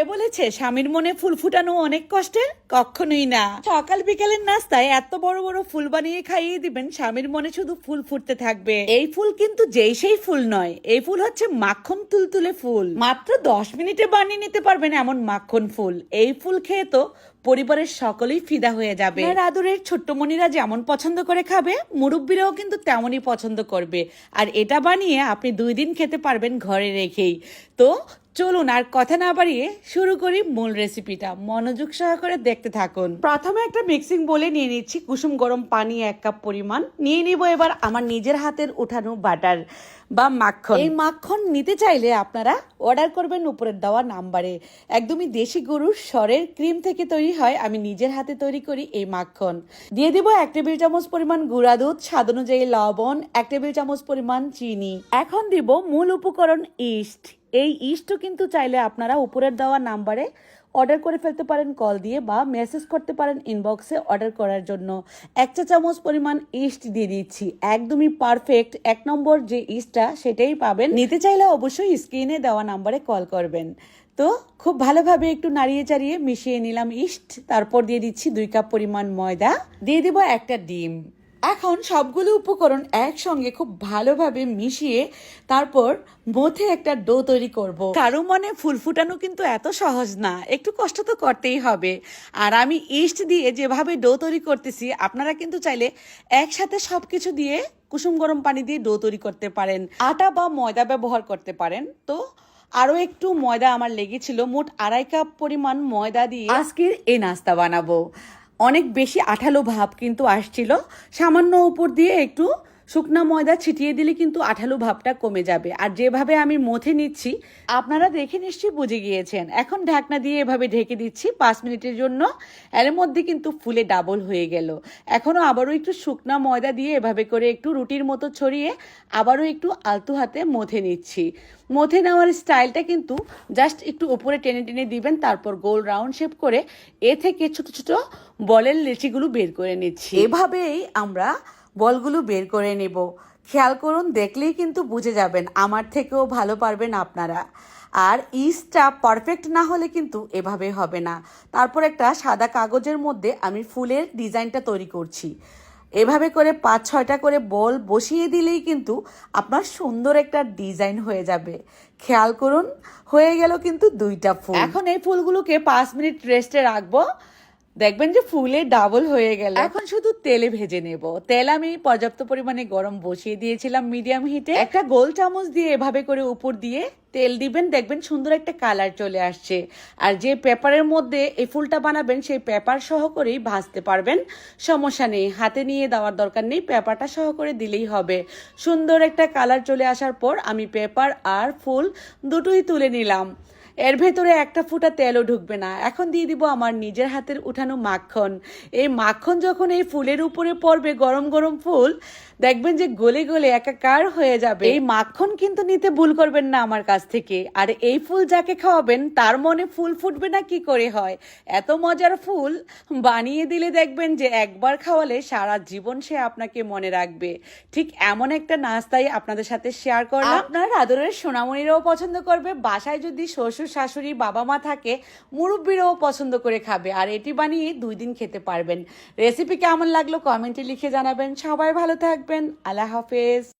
এ বলেছে, স্বামীর মনে ফুল ফুটানো অনেক কষ্টের? কখনোই না। সকাল বিকেলের নাস্তায় এত বড় বড় ফুল বানিয়ে খাইয়ে দিবেন, স্বামীর মনে শুধু ফুল ফুটতে থাকবে। এই ফুল কিন্তু যেই সেই ফুল নয়, এই ফুল হচ্ছে মাখন তুলতুলে ফুল। মাত্র দশ মিনিটে বানিয়ে নিতে পারবেন এমন মাখন ফুল। এই ফুল খেয়ে তো পরিবারের সকলেই ফিদা হয়ে যাবে। আর আদরের ছোট্ট মনিরা যেমন পছন্দ করে খাবে, মুরব্বীরাও কিন্তু তেমনই পছন্দ করবে। আর এটা বানিয়ে আপনি দুই দিন খেতে পারবেন ঘরে রেখেই। তো চলুন আর কথা না বাড়িয়ে শুরু করি মূল রেসিপিটা মনোযোগ সহকারে দেখতে থাকুন। প্রথমে একটা মিক্সিং বলে নিয়ে নিচ্ছি কুসুম গরম পানি এক কাপ পরিমাণ। নিয়ে নিব এবার আমার নিজের হাতের উঠানো বাটার বা মাখন। এই মাখন নিতে চাইলে আপনারা অর্ডার করবেন উপরের দেওয়া নাম্বারে। একদমই দেশি গরুর স্বরের ক্রিম থেকে তৈরি হয় আমি নিজের হাতে তৈরি করি এই মাখন। দিয়ে দিব এক টেবিল চামচ পরিমাণ গুঁড়া দুধ স্বাদ অনুযায়ী লবণ এক টেবিল চামচ পরিমাণ চিনি। এখন দিব মূল উপকরণ ইস্ট এই ইস্টও কিন্তু চাইলে আপনারা উপরের দেওয়া নাম্বারে অর্ডার করে ফেলতে পারেন, কল দিয়ে বা মেসেজ করতে পারেন ইনবক্সে অর্ডার করার জন্য। এক চা চামচ পরিমাণ ইস্ট দিয়ে দিচ্ছি। একদমই পারফেক্ট এক নম্বর যে ইস্টটা, সেটাই পাবেন। নিতে চাইলে অবশ্যই স্ক্রিনে দেওয়া নাম্বারে কল করবেন। তো খুব ভালোভাবে একটু নাড়িয়ে চাড়িয়ে মিশিয়ে নিলাম ইস্ট। তারপর দিয়ে দিচ্ছি দুই কাপ পরিমাণ ময়দা। দিয়ে দিব একটা ডিম। এখন সবগুলো উপকরণ একসঙ্গে খুব ভালোভাবে মিশিয়ে তারপর মধ্যে একটা ডো তৈরি করব। কারও মনে ফুল ফুটানো কিন্তু এত সহজ না একটু কষ্ট তো করতেই হবে। আর আমি ইস্ট দিয়ে যেভাবে ডো তৈরি করতেছি আপনারা কিন্তু চাইলে একসাথে সব কিছু দিয়ে কুসুম গরম পানি দিয়ে ডো তৈরি করতে পারেন। আটা বা ময়দা ব্যবহার করতে পারেন। তো আরও একটু ময়দা আমার লেগেছিল মোট আড়াই কাপ পরিমাণ ময়দা দিয়ে আজকের এই নাস্তা বানাবো। অনেক বেশি আঠালো ভাব কিন্তু আসছিল। সামান্য উপর দিয়ে একটু শুকনা ময়দা ছিটিয়ে দিলে কিন্তু আঠালো ভাবটা কমে যাবে। আর যেভাবে আমি মথে নিচ্ছি, আপনারা দেখে নিশ্চয়ই বুঝে গিয়েছেন। এখন ঢাকনা দিয়ে এভাবে ঢেকে দিচ্ছি পাঁচ মিনিটের জন্য। এর মধ্যে কিন্তু ফুলে ডাবল হয়ে গেল। এখনও আবারও একটু শুকনা ময়দা দিয়ে এভাবে করে একটু রুটির মতো ছড়িয়ে আবারও একটু আলতু হাতে মথে নিচ্ছি। মথে নেওয়ার স্টাইলটা কিন্তু জাস্ট একটু উপরে টেনে টেনে দিবেন, তারপর গোল রাউন্ড শেপ করে এ থেকে ছোট ছোট বলের লেচিগুলো বের করে নিচ্ছি। এভাবেই আমরা বলগুলো বের করে নেব। খেয়াল করুন, দেখলেই কিন্তু বুঝে যাবেন আমার থেকেও ভালো পারবেন আপনারা। আর ইস্টটা পারফেক্ট না হলে কিন্তু এভাবে হবে না। তারপর একটা সাদা কাগজের মধ্যে আমি ফুলের ডিজাইনটা তৈরি করছি। এভাবে করে পাঁচ ছয়টা করে বল বসিয়ে দিলেই কিন্তু আপনার সুন্দর একটা ডিজাইন হয়ে যাবে। খেয়াল করুন, হয়ে গেল কিন্তু দুইটা ফুল। এখন এই ফুলগুলোকে পাঁচ মিনিট রেস্টে রাখব। দেখবেন যে ফুলে ডাবল হয়ে গেল। এখন শুধু তেলে ভেজে নেব। তেল আমি পর্যাপ্ত পরিমাণে গরম বসিয়ে দিয়েছিলাম মিডিয়াম হিটে। একটা গোল চামচ দিয়ে এভাবে করে উপর দিয়ে তেল দিবেন, দেখবেন সুন্দর একটা কালার চলে আসছে। আর যে পেপারের মধ্যে এই ফুলটা বানাবেন, সেই পেপার সহ করেই ভাজতে পারবেন। সমস্যা নেই, হাতে নিয়ে দেওয়ার দরকার নেই, পেপারটা সহ করে দিলেই হবে। সুন্দর একটা কালার চলে আসার পর আমি পেপার আর ফুল দুটোই তুলে নিলাম। এর ভেতরে একটা ফুটা তেলও ঢুকবে না। এখন দিয়ে দিব আমার নিজের হাতের উঠানো মাখন। এই মাখন যখন এই ফুলের উপরে পড়বে গরম গরম ফুল, দেখবেন যে গলে গলে একাকার হয়ে যাবে। এই মাখন কিন্তু নিতে ভুল করবেন না আমার কাছ থেকে। আর এই ফুল যাকে খাওয়াবেন, তার মনে ফুল ফুটবে না কি করে হয়? এত মজার ফুল বানিয়ে দিলে দেখবেন যে একবার খাওয়ালে সারা জীবন সে আপনাকে মনে রাখবে। ঠিক এমন একটা নাস্তাই আপনাদের সাথে শেয়ার করলাম। আপনার আদরের সোনামণিরাও পছন্দ করবে। বাসায় যদি শ্বশুর শাশুড়ি বাবা মা থাকে, মুরব্বীরাও পছন্দ করে খাবে, আর এটি বানিয়ে দুই দিন খেতে পারবেন। রেসিপি কেমন লাগল কমেন্টে লিখে জানাবেন। সবাই ভালো থাকবেন। আল্লাহ হাফেজ।